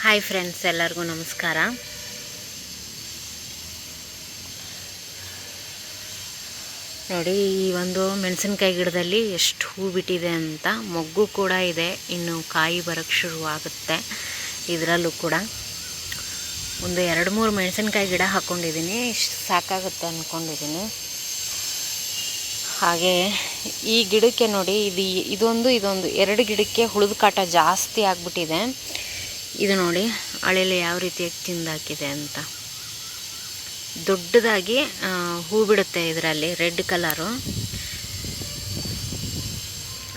Hi friends ಎಲ್ಲರಿಗೂ ನಮಸ್ಕಾರ. ನೋಡಿ, ಈ ಒಂದು ಮೆಣಸಿನ್ಕಾಯಿ ಗಿಡದಲ್ಲಿ ಎಷ್ಟು ಹೂ ಬಿಟ್ಟಿದೆ ಅಂತ ಮೊಗ್ಗು ಕೂಡ ಇದೆ. ಇನ್ನು ಕಾಯಿ ಬರೋಕ್ಕೆ ಶುರುವಾಗುತ್ತೆ ಇದರಲ್ಲೂ ಕೂಡ. ಒಂದು ಎರಡು ಮೂರು ಮೆಣಸಿನ್ಕಾಯಿ ಗಿಡ ಹಾಕ್ಕೊಂಡಿದ್ದೀನಿ ಇಷ್ಟು ಸಾಕಾಗುತ್ತೆ ಅಂದ್ಕೊಂಡಿದ್ದೀನಿ ಹಾಗೆ ಈ ಗಿಡಕ್ಕೆ ನೋಡಿ, ಇದು ಇದೊಂದು ಇದೊಂದು ಎರಡು ಗಿಡಕ್ಕೆ ಹುಳಿದ ಕಾಟ ಜಾಸ್ತಿ ಆಗಿಬಿಟ್ಟಿದೆ. ಇದು ನೋಡಿ, ಅಳೆಲೆ ಯಾವ ರೀತಿಯಾಗಿ ತಿಂದಾಕಿದೆ ಅಂತ. ದೊಡ್ಡದಾಗಿ ಹೂ ಬಿಡುತ್ತೆ ಇದರಲ್ಲಿ, ರೆಡ್ ಕಲರು.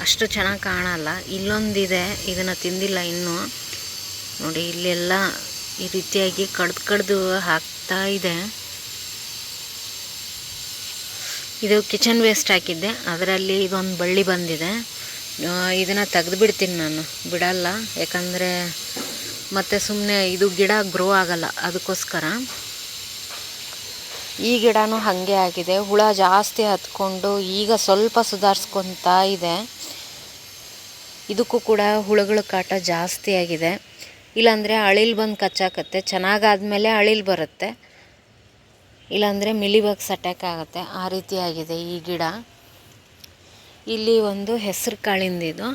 ಅಷ್ಟು ಚೆನ್ನಾಗಿ ಕಾಣಲ್ಲ. ಇಲ್ಲೊಂದಿದೆ, ಇದನ್ನು ತಿಂದಿಲ್ಲ ಇನ್ನೂ. ನೋಡಿ, ಇಲ್ಲೆಲ್ಲ ಈ ರೀತಿಯಾಗಿ ಕಡ್ದು ಕಡ್ದು ಹಾಕ್ತಾ ಇದೆ. ಇದು ಕಿಚನ್ ವೇಸ್ಟ್ ಹಾಕಿದ್ದೆ. ಅದರಲ್ಲಿ ಇದೊಂದು ಬಳ್ಳಿ ಬಂದಿದೆ. ಇದನ್ನು ತೆಗೆದು ಬಿಡ್ತೀನಿ ನಾನು. ಬಿಡಲ್ಲ. ಯಾಕಂದರೆ ಮತ್ತು ಸುಮ್ಮನೆ ಇದು ಗಿಡ ಗ್ರೋ ಆಗಲ್ಲ, ಅದಕ್ಕೋಸ್ಕರ. ಈ ಗಿಡನೂ ಹಾಗೆ ಆಗಿದೆ. ಹುಳ ಜಾಸ್ತಿ ಹತ್ಕೊಂಡು ಈಗ ಸ್ವಲ್ಪ ಸುಧಾರಿಸ್ಕೊತಾ ಇದೆ. ಇದಕ್ಕೂ ಕೂಡ ಹುಳುಗಳ ಕಾಟ ಜಾಸ್ತಿ ಆಗಿದೆ. ಇಲ್ಲಾಂದರೆ ಅಳಿಲ್ ಬಂದು ಕಚ್ಚಾಕತ್ತೆ, ಚೆನ್ನಾಗಾದಮೇಲೆ ಅಳಿಲ್ ಬರುತ್ತೆ. ಇಲ್ಲಾಂದರೆ ಮಿಲಿಬಗ್ಸ್ ಅಟ್ಯಾಕ್ ಆಗುತ್ತೆ. ಆ ರೀತಿ ಆಗಿದೆ ಈ ಗಿಡ. ಇಲ್ಲಿ ಒಂದು ಹೆಸರು ಕಾಳಿಂದಿದು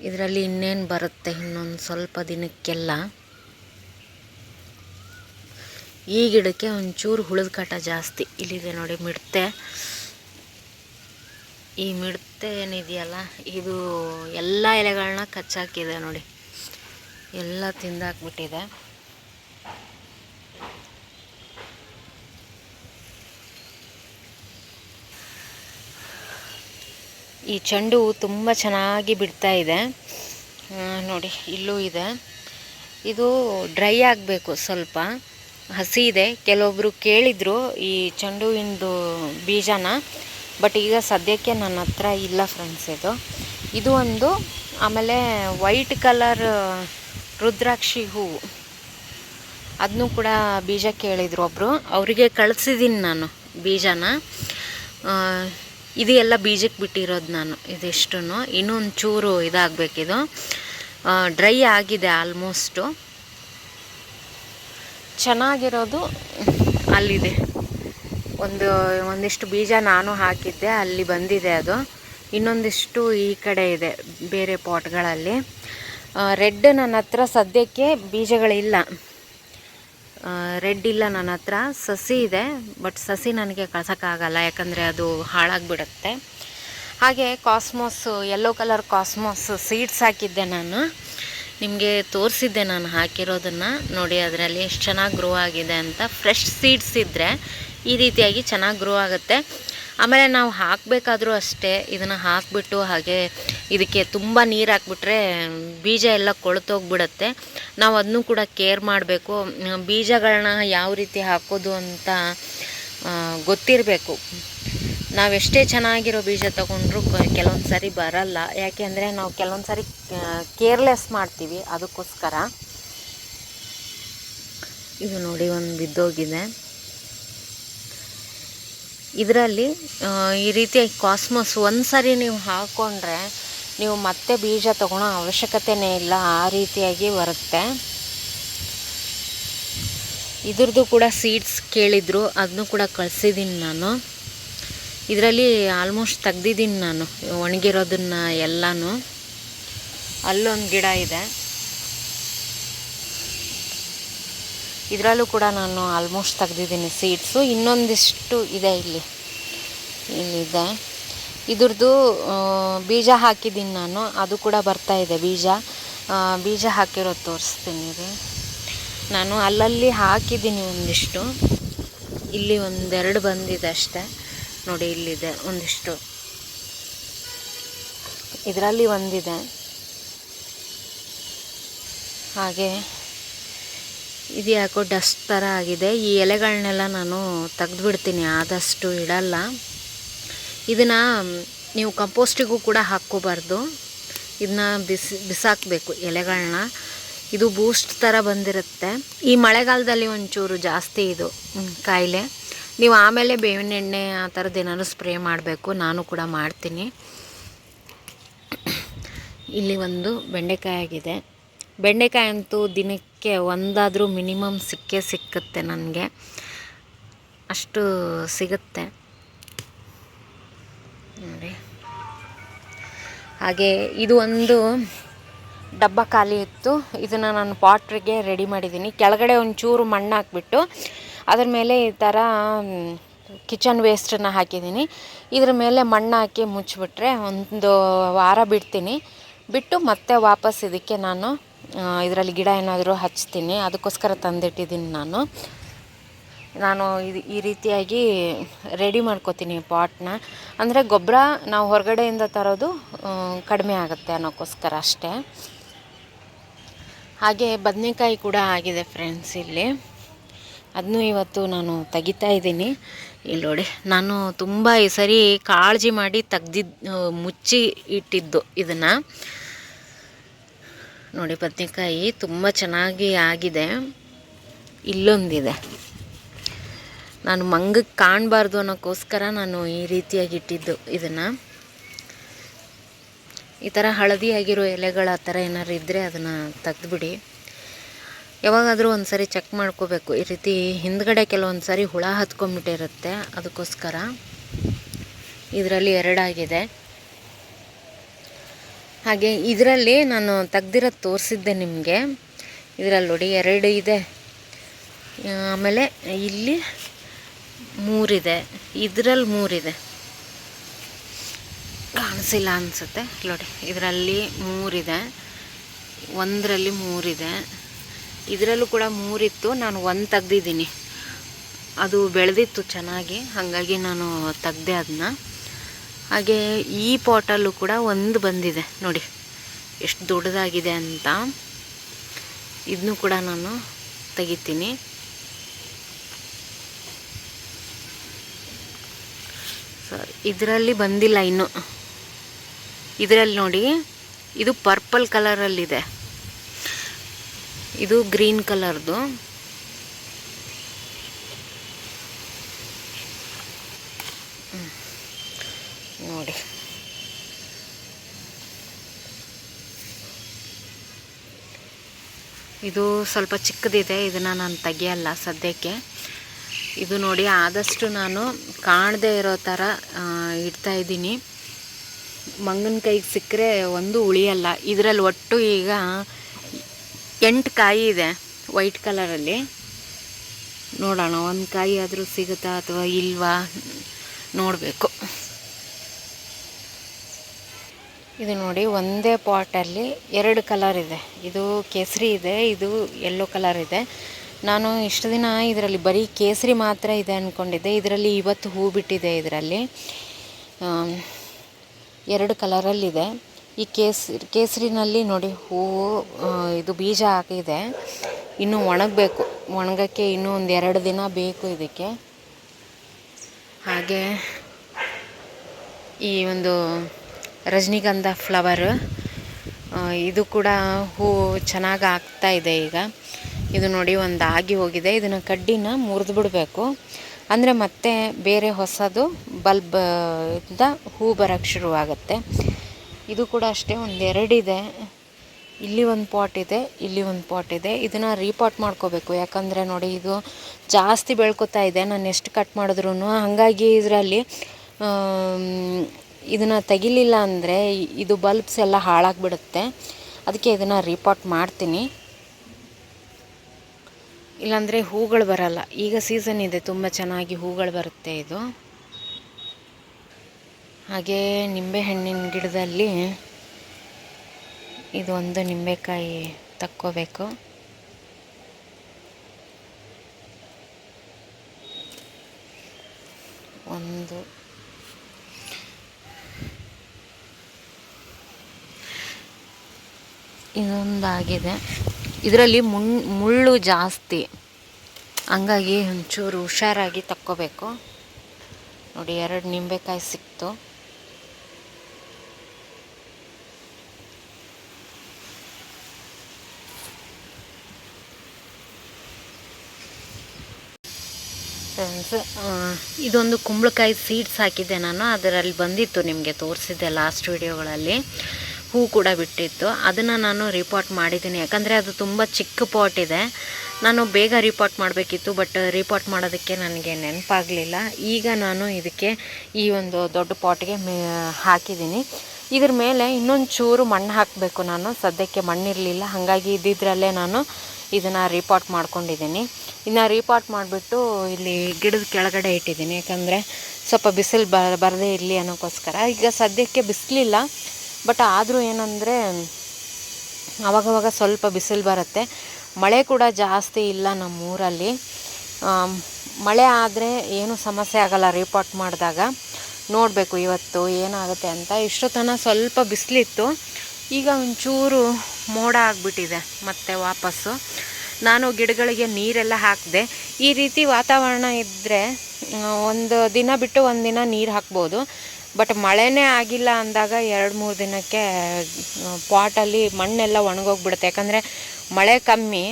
ಇದರಲ್ಲಿ ಇನ್ನೇನು ಬರುತ್ತೆ ಇನ್ನೊಂದು ಸ್ವಲ್ಪ ದಿನಕ್ಕೆಲ್ಲ? ಈ ಗಿಡಕ್ಕೆ ಒಂಚೂರು ಹುಳದ ಕಾಟ ಜಾಸ್ತಿ. ಇಲ್ಲಿದೆ ನೋಡಿ ಮಿಡ್ತೆ. ಈ ಮಿಡ್ತೆ ಏನಿದೆಯಲ್ಲ, ಇದು ಎಲ್ಲ ಎಲೆಗಳನ್ನ ಕಚ್ಚಾಕಿದೆ ನೋಡಿ. ಎಲ್ಲ ತಿಂದಾಕ್ಬಿಟ್ಟಿದೆ. ಈ ಚೆಂಡು ತುಂಬ ಚೆನ್ನಾಗಿ ಬಿಡ್ತಾ ಇದೆ. ನೋಡಿ, ಇಲ್ಲೂ ಇದೆ. ಇದು ಡ್ರೈ ಆಗಬೇಕು ಸ್ವಲ್ಪ. ಹಸಿ ಇದೆ. ಕೆಲವೊಬ್ಬರು ಕೇಳಿದರು ಈ ಚೆಂಡು ಹೂವಿಂದು ಬೀಜನ, ಬಟ್ ಈಗ ಸದ್ಯಕ್ಕೆ ನನ್ನ ಹತ್ರ ಇಲ್ಲ ಫ್ರೆಂಡ್ಸ್ ಇದು. ಇದು ಒಂದು ಆಮೇಲೆ ವೈಟ್ ಕಲರ್ ರುದ್ರಾಕ್ಷಿ ಹೂವು ಅದನ್ನು ಕೂಡ ಬೀಜ ಕೇಳಿದರು ಒಬ್ಬರು ಅವರಿಗೆ ಕಳಿಸಿದ್ದೀನಿ ನಾನು ಬೀಜನ. ಇದು ಎಲ್ಲ ಬೀಜಕ್ಕೆ ಬಿಟ್ಟಿರೋದು ನಾನು ಇದಿಷ್ಟು ಇನ್ನೊಂದು ಚೂರು ಇದಾಗಬೇಕಿದು. ಡ್ರೈ ಆಗಿದೆ ಆಲ್ಮೋಸ್ಟು. ಚೆನ್ನಾಗಿರೋದು ಅಲ್ಲಿದೆ. ಒಂದು, ಒಂದಿಷ್ಟು ಬೀಜ ನಾನು ಹಾಕಿದ್ದೆ, ಅಲ್ಲಿ ಬಂದಿದೆ ಅದು. ಇನ್ನೊಂದಿಷ್ಟು ಈ ಕಡೆ ಇದೆ, ಬೇರೆ ಪಾಟ್ಗಳಲ್ಲಿ. ರೆಡ್ ನನ್ನ ಹತ್ರ ಸದ್ಯಕ್ಕೆ ಬೀಜಗಳಿಲ್ಲ. ರೆಡ್ ಇಲ್ಲ ನನ್ನ ಹತ್ರ. ಸಸಿ ಇದೆ ಬಟ್ ಸಸಿ ನನಗೆ ಕಳ್ಸೋಕ್ಕಾಗಲ್ಲ, ಯಾಕಂದರೆ ಅದು ಹಾಳಾಗಿಬಿಡುತ್ತೆ. ಹಾಗೆ cosmos yellow colour cosmos seeds ಹಾಕಿದ್ದೆ ನಾನು. ನಿಮಗೆ ತೋರಿಸಿದ್ದೆ ನಾನು ಹಾಕಿರೋದನ್ನು. ನೋಡಿ, ಅದರಲ್ಲಿ ಎಷ್ಟು ಚೆನ್ನಾಗಿ ಗ್ರೋ ಆಗಿದೆ ಅಂತ. ಫ್ರೆಶ್ ಸೀಡ್ಸ್ ಇದ್ದರೆ ಈ ರೀತಿಯಾಗಿ ಚೆನ್ನಾಗಿ ಗ್ರೋ ಆಗುತ್ತೆ. ಆಮೇಲೆ ನಾವು ಹಾಕಬೇಕಾದ್ರೂ ಅಷ್ಟೇ, ಇದನ್ನು ಹಾಕಿಬಿಟ್ಟು ಹಾಗೆ ಇದಕ್ಕೆ ತುಂಬ ನೀರು ಹಾಕ್ಬಿಟ್ರೆ ಬೀಜ ಎಲ್ಲ ಕೊಳತೋಗ್ಬಿಡತ್ತೆ. ನಾವು ಅದನ್ನು ಕೂಡ ಕೇರ್ ಮಾಡಬೇಕು. ಬೀಜಗಳನ್ನ ಯಾವ ರೀತಿ ಹಾಕೋದು ಅಂತ ಗೊತ್ತಿರಬೇಕು. ನಾವೆಷ್ಟೇ ಚೆನ್ನಾಗಿರೋ ಬೀಜ ತೊಗೊಂಡ್ರು ಕೆಲವೊಂದು ಸಾರಿ ಬರಲ್ಲ. ಯಾಕೆಂದರೆ ನಾವು ಕೆಲವೊಂದು ಸಾರಿ ಕೇರ್ಲೆಸ್ ಮಾಡ್ತೀವಿ. ಅದಕ್ಕೋಸ್ಕರ. ಇದು ನೋಡಿ ಒಂದು ಬಿದ್ದೋಗಿದೆ. ಇದರಲ್ಲಿ ಈ ರೀತಿಯಾಗಿ ಕಾಸ್ಮೋಸ್ ಒಂದು ಸಾರಿ ನೀವು ಹಾಕ್ಕೊಂಡ್ರೆ ನೀವು ಮತ್ತೆ ಬೀಜ ತೊಗೊಳೋ ಅವಶ್ಯಕತೆನೇ ಇಲ್ಲ, ಆ ರೀತಿಯಾಗಿ ಬರುತ್ತೆ. ಇದ್ರದ್ದು ಕೂಡ ಸೀಡ್ಸ್ ಕೇಳಿದರು ಅದನ್ನು ಕೂಡ ಕಳಿಸಿದ್ದೀನಿ ನಾನು. ಇದರಲ್ಲಿ ಆಲ್ಮೋಸ್ಟ್ ತೆಗ್ದಿದ್ದೀನಿ ನಾನು, ಒಣಗಿರೋದನ್ನ ಎಲ್ಲನೂ. ಅಲ್ಲೊಂದು ಗಿಡ ಇದೆ. ಇದರಲ್ಲೂ ಕೂಡ ನಾನು ಆಲ್ಮೋಸ್ಟ್ ತೆಗ್ದಿದ್ದೀನಿ ಸೀಡ್ಸು ಇನ್ನೊಂದಿಷ್ಟು ಇದೆ ಇಲ್ಲಿ. ಇಲ್ಲಿದೆ. ಇದ್ರದ್ದು ಬೀಜ ಹಾಕಿದ್ದೀನಿ ನಾನು. ಅದು ಕೂಡ ಬರ್ತಾ ಇದೆ, ಬೀಜ. ಬೀಜ ಹಾಕಿರೋದು ತೋರಿಸ್ತೀನಿ ರೀ ನಾನು ಅಲ್ಲಲ್ಲಿ ಹಾಕಿದ್ದೀನಿ ಒಂದಿಷ್ಟು. ಇಲ್ಲಿ ಒಂದೆರಡು ಬಂದಿದೆ ಅಷ್ಟೇ. ನೋಡಿ, ಇಲ್ಲಿದೆ ಒಂದಿಷ್ಟು. ಇದರಲ್ಲಿ ಒಂದಿದೆ. ಹಾಗೆ ಇದು ಯಾಕೋ ಡಸ್ಟ್ ಥರ ಆಗಿದೆ. ಈ ಎಲೆಗಳನ್ನೆಲ್ಲ ನಾನು ತೆಗೆದುಬಿಡ್ತೀನಿ, ಆದಷ್ಟು ಇಡಲ್ಲ. ಇದನ್ನು ನೀವು ಕಂಪೋಸ್ಟಿಗೂ ಕೂಡ ಹಾಕ್ಕೋಬಾರ್ದು. ಇದನ್ನ ಬಿಸಿ, ಬಿಸಾಕಬೇಕು ಎಲೆಗಳನ್ನ ಇದು ಬೂಸ್ಟ್ ಥರ ಬಂದಿರುತ್ತೆ. ಈ ಮಳೆಗಾಲದಲ್ಲಿ ಒಂಚೂರು ಜಾಸ್ತಿ ಇದು ಕಾಯಿಲೆ. ನೀವು ಆಮೇಲೆ ಬೇವಿನ ಎಣ್ಣೆ ಆ ಥರದ್ದು ಏನಾದ್ರು ಸ್ಪ್ರೇ ಮಾಡಬೇಕು, ನಾನು ಕೂಡ ಮಾಡ್ತೀನಿ. ಇಲ್ಲಿ ಒಂದು ಬೆಂಡೆಕಾಯಿ ಆಗಿದೆ. ಬೆಂಡೆಕಾಯಿ ಅಂತೂ ದಿನಕ್ಕೆ ಒಂದಾದರೂ ಮಿನಿಮಮ್ ಸಿಕ್ಕೇ ಸಿಕ್ಕುತ್ತೆ ನನಗೆ. ಅಷ್ಟು ಸಿಗುತ್ತೆ. ನೋಡಿ. ಹಾಗೆ ಇದು ಒಂದು ಡಬ್ಬ ಖಾಲಿ ಇತ್ತು. ಇದನ್ನು ನಾನು ಪಾಟ್ರಿಗೆ ರೆಡಿ ಮಾಡಿದ್ದೀನಿ. ಕೆಳಗಡೆ ಒಂಚೂರು ಮಣ್ಣು ಹಾಕ್ಬಿಟ್ಟು ಅದ್ರ ಮೇಲೆ ಈ ಥರ ಕಿಚನ್ ವೇಸ್ಟನ್ನು ಹಾಕಿದ್ದೀನಿ. ಇದ್ರ ಮೇಲೆ ಮಣ್ಣು ಹಾಕಿ ಮುಚ್ಚಿಬಿಟ್ರೆ ಒಂದು ವಾರ ಬಿಡ್ತೀನಿ. ಬಿಟ್ಟು ಮತ್ತೆ ವಾಪಸ್ ಇದಕ್ಕೆ ನಾನು ಇದರಲ್ಲಿ ಗಿಡ ಏನಾದರೂ ಹಚ್ತೀನಿ. ಅದಕ್ಕೋಸ್ಕರ ತಂದಿಟ್ಟಿದ್ದೀನಿ ನಾನು. ನಾನು ಇದು ಈ ರೀತಿಯಾಗಿ ರೆಡಿ ಮಾಡ್ಕೋತೀನಿ ಪಾಟ್ನ ಅಂದರೆ ಗೊಬ್ಬರ ನಾವು ಹೊರಗಡೆಯಿಂದ ತರೋದು ಕಡಿಮೆ ಆಗುತ್ತೆ ಅನ್ನೋಕ್ಕೋಸ್ಕರ ಅಷ್ಟೇ. ಹಾಗೆ ಬದನೆಕಾಯಿ ಕೂಡ ಆಗಿದೆ ಫ್ರೆಂಡ್ಸ್ ಇಲ್ಲಿ. ಅದನ್ನು ಇವತ್ತು ನಾನು ತೆಗಿತಾ ಇದ್ದೀನಿ. ಇಲ್ಲಿ ನೋಡಿ, ನಾನು ತುಂಬ ಈ ಸರಿ ಕಾಳಜಿ ಮಾಡಿ ತೆಗ್ದಿದ್ದು ಮುಚ್ಚಿ ಇಟ್ಟಿದ್ದು ಇದನ್ನು. ನೋಡಿ, ಬದ್ನೆಕಾಯಿ ತುಂಬ ಚೆನ್ನಾಗಿ ಆಗಿದೆ. ಇಲ್ಲೊಂದಿದೆ. ನಾನು ಮಂಗಕ್ಕೆ ಕಾಣಬಾರ್ದು ಅನ್ನೋಕ್ಕೋಸ್ಕರ ನಾನು ಈ ರೀತಿಯಾಗಿ ಇಟ್ಟಿದ್ದು ಇದನ್ನು. ಈ ಥರ ಹಳದಿ ಆಗಿರೋ ಎಲೆಗಳು ಆ ಥರ ಏನಾದ್ರು ಇದ್ದರೆ ಅದನ್ನು ತೆಗೆದುಬಿಡಿ. ಯಾವಾಗಾದರೂ ಒಂದು ಸರಿ ಚೆಕ್ ಮಾಡ್ಕೋಬೇಕು. ಈ ರೀತಿ ಹಿಂದ್ಗಡೆ ಕೆಲವೊಂದು ಸಾರಿ ಹುಳ ಹತ್ಕೊಂಡ್ಬಿಟ್ಟಿರುತ್ತೆ. ಅದಕ್ಕೋಸ್ಕರ ಇದರಲ್ಲಿ ಎರಡಾಗಿದೆ. ಹಾಗೆ ಇದರಲ್ಲಿ ನಾನು ತೆಗ್ದಿರೋದು ತೋರಿಸಿದ್ದೆ ನಿಮಗೆ. ಇದರಲ್ಲಿ ನೋಡಿ ಎರಡು ಇದೆ. ಆಮೇಲೆ ಇಲ್ಲಿ ಮೂರಿದೆ. ಇದರಲ್ಲಿ ಮೂರಿದೆ. ಕಾಣಿಸಿಲ್ಲ ಅನಿಸುತ್ತೆ. ನೋಡಿ, ಇದರಲ್ಲಿ ಮೂರಿದೆ. ಒಂದರಲ್ಲಿ ಮೂರಿದೆ. ಇದರಲ್ಲೂ ಕೂಡ ಮೂರಿತ್ತು. ನಾನು ಒಂದು ತೆಗ್ದಿದ್ದೀನಿ. ಅದು ಬೆಳೆದಿತ್ತು ಚೆನ್ನಾಗಿ. ಹಾಗಾಗಿ ನಾನು ತೆಗ್ದೆ ಅದನ್ನ ಹಾಗೆ ಈ ಪಾಟಲ್ಲೂ ಕೂಡ ಒಂದು ಬಂದಿದೆ. ನೋಡಿ, ಎಷ್ಟು ದೊಡ್ಡದಾಗಿದೆ ಅಂತ. ಇದನ್ನು ಕೂಡ ನಾನು ತೆಗಿತೀನಿ. ಸರಿ, ಇದರಲ್ಲಿ ಬಂದಿಲ್ಲ ಇನ್ನು. ಇದರಲ್ಲಿ ನೋಡಿ, ಇದು ಪರ್ಪಲ್ ಕಲರಲ್ಲಿದೆ ಇದು ಗ್ರೀನ್ ಕಲರ್ದು ಹ್ಮ್. ನೋಡಿ ಇದು ಸ್ವಲ್ಪ ಚಿಕ್ಕದಿದೆ, ಇದನ್ನು ನಾನು ತೆಗಿಯಲ್ಲ ಸದ್ಯಕ್ಕೆ. ಇದು ನೋಡಿ ಆದಷ್ಟು ನಾನು ಕಾಣದೇ ಇರೋ ಥರ ಇಡ್ತಾ ಇದ್ದೀನಿ. ಮಂಗನ ಕೈಗೆ ಸಿಕ್ಕರೆ ಒಂದು ಉಳಿಯಲ್ಲ ಇದರಲ್ಲಿ ಒಟ್ಟು ಈಗ ಎಂಟು ಕಾಯಿ ಇದೆ ವೈಟ್ ಕಲರಲ್ಲಿ. ನೋಡೋಣ, ಒಂದು ಕಾಯಿ ಆದರೂ ಸಿಗುತ್ತಾ ಅಥವಾ ಇಲ್ವಾ? ನೋಡಬೇಕು. ಇದು ನೋಡಿ ಒಂದೇ ಪಾಟಲ್ಲಿ ಎರಡು ಕಲರ್ ಇದೆ. ಇದು ಕೇಸರಿ ಇದೆ, ಇದು ಯೆಲ್ಲೋ ಕಲರ್ ಇದೆ. ನಾನು ಇಷ್ಟು ದಿನ ಇದರಲ್ಲಿ ಬರೀ ಕೇಸರಿ ಮಾತ್ರ ಇದೆ ಅಂದ್ಕೊಂಡಿದ್ದೆ ಇದರಲ್ಲಿ ಇವತ್ತು ಹೂ ಬಿಟ್ಟಿದೆ ಇದರಲ್ಲಿ. ಎರಡು ಕಲರಲ್ಲಿದೆ ಈ ಕೇಸರಿ ಕೇಸರಿನಲ್ಲಿ ನೋಡಿ ಹೂವು ಇದು ಬೀಜ ಹಾಕಿದೆ. ಇನ್ನೂ ಒಣಗಬೇಕು. ಒಣಗಕ್ಕೆ ಇನ್ನೂ ಒಂದು ಎರಡು ದಿನ ಬೇಕು ಇದಕ್ಕೆ. ಹಾಗೆ ಈ ಒಂದು ರಜನಿಗಂಧ ಫ್ಲವರ್ ಇದು ಕೂಡ ಹೂವು ಚೆನ್ನಾಗಿ ಆಗ್ತಾ ಇದೆ ಈಗ. ಇದು ನೋಡಿ ಒಂದು ಆಗಿ ಹೋಗಿದೆ. ಇದನ್ನು ಕಡ್ಡಿನ ಮುರಿದು ಬಿಡಬೇಕು. ಅಂದರೆ ಮತ್ತೆ ಬೇರೆ ಹೊಸದು ಬಲ್ಬ್ ಇಂದ ಹೂ ಬರೋಕ್ಕೆ ಶುರುವಾಗುತ್ತೆ. ಇದು ಕೂಡ ಅಷ್ಟೇ ಒಂದು ಎರಡಿದೆ ಇಲ್ಲಿ ಒಂದು ಪಾಟ್ ಇದೆ, ಇಲ್ಲಿ ಒಂದು ಪಾಟ್ ಇದೆ. ಇದನ್ನು ರೀಪಾಟ್ ಮಾಡ್ಕೋಬೇಕು. ಯಾಕಂದರೆ ನೋಡಿ ಇದು ಜಾಸ್ತಿ ಬೆಳ್ಕೊತಾ ಇದೆ. ನಾನು ಎಷ್ಟು ಕಟ್ ಮಾಡಿದ್ರು ಹಾಗಾಗಿ ಇದರಲ್ಲಿ ಇದನ್ನು ತೆಗಿಲಿಲ್ಲ ಅಂದರೆ ಇದು ಬಲ್ಬ್ಸ್ ಎಲ್ಲ ಹಾಳಾಗಿಬಿಡುತ್ತೆ. ಅದಕ್ಕೆ ಇದನ್ನು ರಿಪೋರ್ಟ್ ಮಾಡ್ತೀನಿ. ಇಲ್ಲಾಂದರೆ ಹೂಗಳು ಬರಲ್ಲ. ಈಗ ಸೀಸನ್ ಇದೆ, ತುಂಬ ಚೆನ್ನಾಗಿ ಹೂಗಳು ಬರುತ್ತೆ ಇದು. ಹಾಗೆ ನಿಂಬೆಹಣ್ಣಿನ ಗಿಡದಲ್ಲಿ ಇದು ಒಂದು ನಿಂಬೆಕಾಯಿ ತಕ್ಕೋಬೇಕು. ಒಂದು ಇದೊಂದಾಗಿದೆ ಇದರಲ್ಲಿ ಮುಣ್ ಮುಳ್ಳು ಜಾಸ್ತಿ. ಹಂಗಾಗಿ ಒಂಚೂರು ಹುಷಾರಾಗಿ ತಕ್ಕೋಬೇಕು. ನೋಡಿ, ಎರಡು ನಿಂಬೆಕಾಯಿ ಸಿಕ್ತು. ಫ್ರೆಂಡ್ಸ್ ಇದೊಂದು ಕುಂಬಳಕಾಯಿ ಸೀಡ್ಸ್ ಹಾಕಿದ್ದೆ ನಾನು. ಅದರಲ್ಲಿ ಬಂದಿತ್ತು ನಿಮಗೆ ತೋರಿಸಿದ್ದೆ ಲಾಸ್ಟ್ ವಿಡಿಯೋಗಳಲ್ಲಿ ಹೂ ಕೂಡ ಬಿಟ್ಟಿತ್ತು. ಅದನ್ನು ನಾನು ರಿಪೋರ್ಟ್ ಮಾಡಿದ್ದೀನಿ. ಯಾಕಂದರೆ ಅದು ತುಂಬ ಚಿಕ್ಕ ಪಾಟ್ ಇದೆ. ನಾನು ಬೇಗ ರಿಪೋರ್ಟ್ ಮಾಡಬೇಕಿತ್ತು ಬಟ್ ರಿಪೋರ್ಟ್ ಮಾಡೋದಕ್ಕೆ ನನಗೆ ನೆನಪಾಗಲಿಲ್ಲ. ಈಗ ನಾನು ಇದಕ್ಕೆ ಈ ಒಂದು ದೊಡ್ಡ ಪಾಟ್ಗೆ ಮೇ ಹಾಕಿದ್ದೀನಿ. ಇದ್ರ ಮೇಲೆ ಇನ್ನೊಂದು ಚೂರು ಮಣ್ಣು ಹಾಕಬೇಕು ನಾನು. ಸದ್ಯಕ್ಕೆ ಮಣ್ಣಿರಲಿಲ್ಲ. ಹಾಗಾಗಿ ಇದ್ದಿದ್ರಲ್ಲೇ ನಾನು ಇದನ್ನು ರಿಪೋರ್ಟ್ ಮಾಡ್ಕೊಂಡಿದ್ದೀನಿ. ಇನ್ನು ರಿಪೋರ್ಟ್ ಮಾಡಿಬಿಟ್ಟು ಇಲ್ಲಿ ಗಿಡದ ಕೆಳಗಡೆ ಇಟ್ಟಿದ್ದೀನಿ. ಯಾಕಂದರೆ ಸ್ವಲ್ಪ ಬಿಸಿಲು ಬರದೇ ಇರಲಿ ಅನ್ನೋಕ್ಕೋಸ್ಕರ. ಈಗ ಸದ್ಯಕ್ಕೆ ಬಿಸಿಲಿಲ್ಲ. ಬಟ್ ಆದರೂ ಏನಂದರೆ, ಅವಾಗವಾಗ ಸ್ವಲ್ಪ ಬಿಸಿಲು ಬರುತ್ತೆ. ಮಳೆ ಕೂಡ ಜಾಸ್ತಿ ಇಲ್ಲ ನಮ್ಮೂರಲ್ಲಿ. ಊರಲ್ಲಿ ಮಳೆ ಆದರೆ ಏನು ಸಮಸ್ಯೆ ಆಗಲ್ಲ ರಿಪೋರ್ಟ್ ಮಾಡಿದಾಗ. ನೋಡಬೇಕು ಇವತ್ತು ಏನಾಗುತ್ತೆ ಅಂತ. ಇಷ್ಟೊತ್ತನ ಸ್ವಲ್ಪ ಬಿಸಿಲಿತ್ತು. ಈಗ ಒಂಚೂರು ಮೋಡ ಆಗಿಬಿಟ್ಟಿದೆ ಮತ್ತೆ ವಾಪಸ್ಸು. ನಾನು ಗಿಡಗಳಿಗೆ ನೀರೆಲ್ಲ ಹಾಕಿದೆ. ಈ ರೀತಿ ವಾತಾವರಣ ಇದ್ದರೆ ಒಂದು ದಿನ ಬಿಟ್ಟು ಒಂದು ದಿನ ನೀರು ಹಾಕ್ಬೋದು. ಬಟ್ ಮಳೆನೇ ಆಗಿಲ್ಲ ಅಂದಾಗ ಎರಡು ಮೂರು ದಿನಕ್ಕೆ ಪಾಟಲ್ಲಿ ಮಣ್ಣೆಲ್ಲ ಒಣಗೋಗ್ಬಿಡುತ್ತೆ. ಯಾಕಂದರೆ ಮಳೆ ಕಮ್ಮಿ,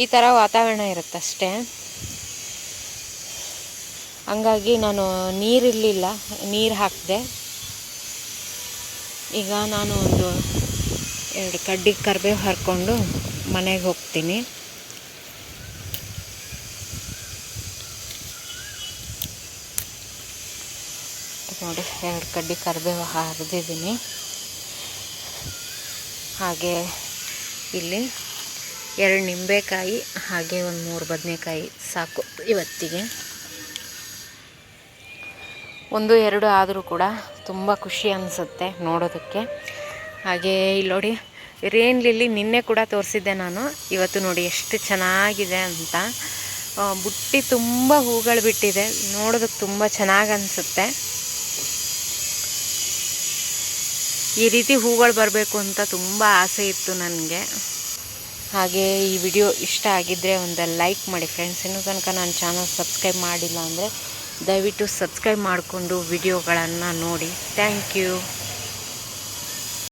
ಈ ಥರ ವಾತಾವರಣ ಇರುತ್ತೆ ಅಷ್ಟೇ ಹಂಗಾಗಿ ನಾನು ನೀರಿರಲಿಲ್ಲ, ನೀರು ಹಾಕಿದೆ. ಈಗ ನಾನು ಒಂದು ಎರಡು ಕಡ್ಡಿ ಕರ್ಬೇವು ಹರ್ಕೊಂಡು ಮನೆಗೆ ಹೋಗ್ತೀನಿ. ನೋಡಿ, ಎರಡು ಕಡ್ಡಿ ಕರಿಬೇವು ಹರಿದಿದ್ದೀನಿ ಹಾಗೆ ಇಲ್ಲಿ ಎರಡು ನಿಂಬೆಕಾಯಿ, ಹಾಗೆ ಒಂದು ಮೂರು ಬದನೆಕಾಯಿ ಸಾಕು ಇವತ್ತಿಗೆ. ಒಂದು, ಎರಡು ಆದರೂ ಕೂಡ ತುಂಬ ಖುಷಿ ಅನಿಸುತ್ತೆ ನೋಡೋದಕ್ಕೆ. ಹಾಗೆ ಇಲ್ಲಿ ನೋಡಿ ರೇನ್ ಲಿಲ್ಲಿ ನಿನ್ನೆ ಕೂಡ ತೋರಿಸಿದ್ದೆ ನಾನು. ಇವತ್ತು ನೋಡಿ ಎಷ್ಟು ಚೆನ್ನಾಗಿದೆ ಅಂತ. ಬುಟ್ಟಿ ತುಂಬ ಹೂಗಳು ಬಿಟ್ಟಿದೆ. ನೋಡೋದಕ್ಕೆ ತುಂಬ ಚೆನ್ನಾಗಿ ಅನಿಸುತ್ತೆ. ಈ ರೀತಿ ಹೂಗಳು ಬರಬೇಕು ಅಂತ ತುಂಬ ಆಸೆ ಇತ್ತು ನನಗೆ. ಹಾಗೆ ಈ ವಿಡಿಯೋ ಇಷ್ಟ ಆಗಿದ್ದರೆ ಒಂದು ಲೈಕ್ ಮಾಡಿ ಫ್ರೆಂಡ್ಸ್. ಇನ್ನೂ ತನಕ ನಾನು ಚಾನಲ್ ಸಬ್ಸ್ಕ್ರೈಬ್ ಮಾಡಿಲ್ಲ ಅಂದರೆ ದಯವಿಟ್ಟು ಸಬ್ಸ್ಕ್ರೈಬ್ ಮಾಡಿಕೊಂಡು ವಿಡಿಯೋಗಳನ್ನು ನೋಡಿ. Thank you.